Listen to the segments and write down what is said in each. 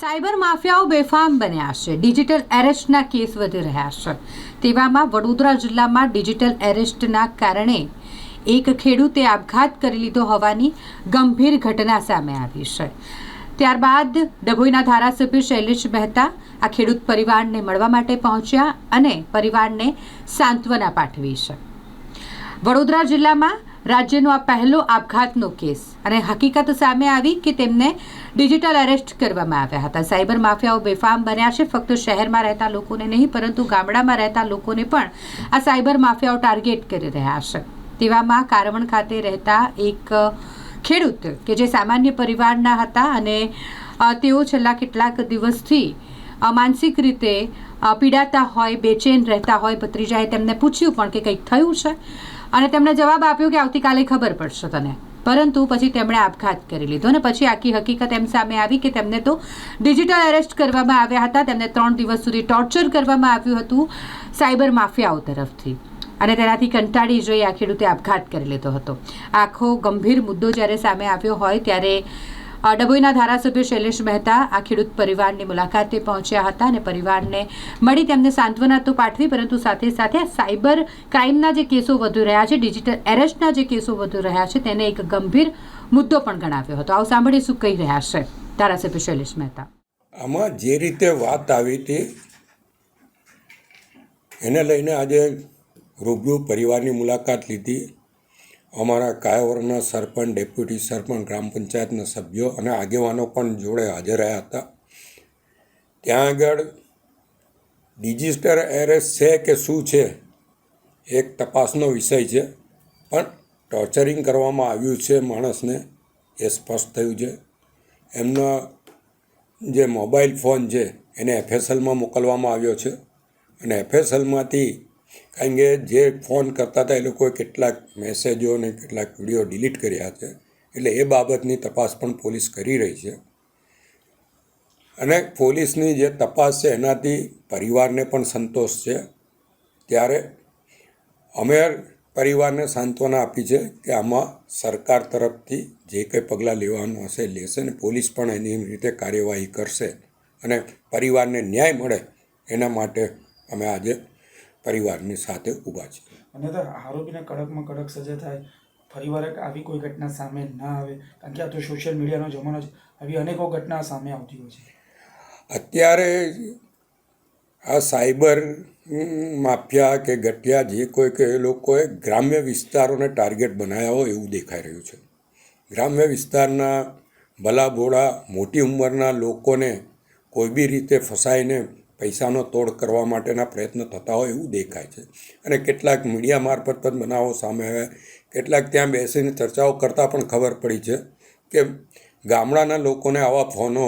Cyber માફિયાઓ બેફામ બન્યા છે. ડિજિટલ એરેસ્ટના કેસ વધી રહ્યા છે. તેવામાં વડોદરા જિલ્લામાં ડિજિટલ એરેસ્ટના કારણે એક ખેડૂતે આપઘાત કરી લીધો હોવાની ગંભીર ઘટના સામે આવી છે. ત્યારબાદ ડભોઈના ધારાસભ્ય શૈલેષ મહેતા આ ખેડૂત પરિવારને મળવા માટે પહોંચ્યા અને પરિવારને સાંત્વના પાઠવી છે. વડોદરા જિલ્લામાં રાજ્યનો આ પહેલો આપઘાતનો કેસ. અને હકીકત સામે આવી કે તેમને ડિજિટલ એરેસ્ટ કરવામાં આવ્યા હતા. સાયબર માફિયાઓ બેફામ બન્યા છે. ફક્ત શહેરમાં રહેતા લોકોને નહીં, પરંતુ ગામડામાં રહેતા લોકોને પણ આ સાયબર માફિયાઓ ટાર્ગેટ કરી રહ્યા છે. તેવામાં કારવણ ખાતે રહેતા એક ખેડૂત કે જે સામાન્ય પરિવારના હતા અને તેઓ છેલ્લા કેટલાક દિવસથી માનસિક રીતે પીડાતા હોય, બેચેન રહેતા હોય ભત્રીજાએ તેમને પૂછ્યું પણ કે કંઈક થયું છે? અને તેમણે જવાબ આપ્યો કે આવતીકાલે ખબર પડશે તને. પરંતુ પછી તેમણે આપઘાત કરી લીધો અને પછી આખી હકીકત એમ સામે આવી કે તેમને તો ડિજિટલ એરેસ્ટ કરવામાં આવ્યા હતા. તેમને ત્રણ દિવસ સુધી ટોર્ચર કરવામાં આવ્યું હતું સાયબર માફિયાઓ તરફથી. અને તેનાથી કંટાળી જોઈ આ ખેડૂતે આપઘાત કરી લીધો હતો. આખો ગંભીર મુદ્દો જ્યારે સામે આવ્યો હોય ત્યારે ડભોઈના ધારાસભ્ય શૈલેષ મહેતા આ ખેડૂત પરિવારની મુલાકાતે પહોંચ્યા હતા અને પરિવારને મળી તેમને સાંત્વના તો પાઠવી, પરંતુ સાથે સાથે સાયબર ક્રાઇમના જે કેસો વધુ રહ્યા છે, ડિજિટલ એરેસ્ટના જે કેસો વધુ રહ્યા છે, તેને એક ગંભીર મુદ્દો પણ ગણાવ્યો હતો. આવું સાંભળીએ શું કહી રહ્યા છે ધારાસભ્ય શૈલેષ મહેતા. આમાં જે રીતે વાત આવી હતી, એને લઈને આજે રૂબરૂ પરિવારની મુલાકાત લીધી. અમારા કાયાવરના સરપંચ, ડેપ્યુટી સરપંચ, ગ્રામ પંચાયતના સભ્યો અને આગેવાનો પણ જોડે હાજર રહ્યા હતા. ત્યાં આગળ ડિજિસ્ટર એરેસ્ટ છે કે શું છે, એક તપાસનો વિષય છે, પણ ટોર્ચરિંગ કરવામાં આવ્યું છે માણસને એ સ્પષ્ટ થયું છે. એમના જે મોબાઈલ ફોન છે એને એફએસએલમાં મોકલવામાં આવ્યો છે. અને એફએસએલમાંથી કારણ કે જે ફોન કરતા હતા એ લોકોએ કેટલાક મેસેજો અને કેટલાક વીડિયો ડિલીટ કર્યા છે. એટલે એ બાબતની તપાસ પણ પોલીસ કરી રહી છે. અને પોલીસની જે તપાસ છે એનાથી પરિવારને પણ સંતોષ છે. ત્યારે અમે પરિવારને સાંત્વના આપી છે કે આમાં સરકાર તરફથી જે કંઈ પગલાં લેવાનું હશે લેશે ને પોલીસ પણ એની રીતે કાર્યવાહી કરશે. અને પરિવારને ન્યાય મળે એના માટે અમે આજે પરિવારની સાથે ઊભા છે. અને તો આરોપીને કડકમાં કડક સજા થાય ફરીવાર આવી કોઈ ઘટના સામે ના આવે કારણ કે આ તો સોશિયલ મીડિયાનો જમાનો છે આવી અનેકો ઘટના સામે આવતી હોય છે. અત્યારે આ સાયબર માફિયા કે ગઠિયા જે કોઈ કે લોકોએ ગ્રામ્ય વિસ્તારોને ટાર્ગેટ બનાવ્યા હોય એવું દેખાઈ રહ્યું છે. ગ્રામ્ય વિસ્તારના ભલા ભોળા મોટી ઉંમરના લોકોને કોઈ બી રીતે ફસાઈને પૈસાનો તોડ કરવા માટેના પ્રયત્ન થતા હોય એવું દેખાય છે. અને કેટલાક મીડિયા મારફત પણ બનાવો સામે આવ્યા. કેટલાક ત્યાં બેસીને ચર્ચાઓ કરતાં પણ ખબર પડી છે કે ગામડાના લોકોને આવા ફોનો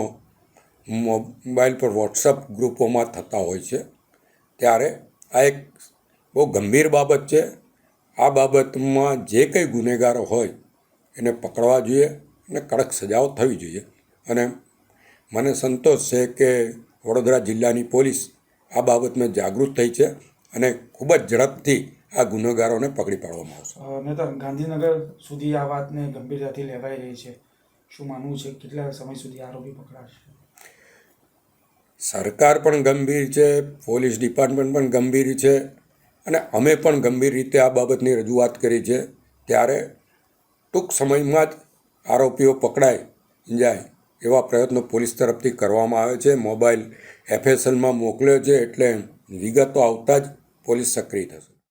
મોબાઈલ પર વોટ્સઅપ ગ્રુપોમાં થતા હોય છે. ત્યારે આ એક બહુ ગંભીર બાબત છે. આ બાબતમાં જે કંઈ ગુનેગારો હોય એને પકડવા જોઈએ અને કડક સજાઓ થવી જોઈએ. અને મને સંતોષ છે કે વડોદરા જિલ્લાની પોલીસ આ બાબતમાં જાગૃત થઈ છે અને ખૂબ જ ઝડપથી આ ગુનેગારોને પકડી પાડવામાં આવશે. નેતા ગાંધીનગર સુધી આ વાતને ગંભીરતાથી લેવાઈ રહી છે. શું માનવું છે? કેટલા સમય સુધી આરોપી પકડાશે? સરકાર પણ ગંભીર છે પોલીસ ડિપાર્ટમેન્ટ પણ ગંભીર છે અને અમે પણ ગંભીર રીતે આ બાબતની રજૂઆત કરી છે. ત્યારે ટૂંક સમયમાં જ આરોપીઓ પકડાય. જાય એવા પ્રયત્નો પોલીસ તરફથી કરવામાં આવે છે. મોબાઈલ એફએસએલમાં મોકલ્યો છે એટલે વિગતો આવતા જ પોલીસ સક્રિય થશે.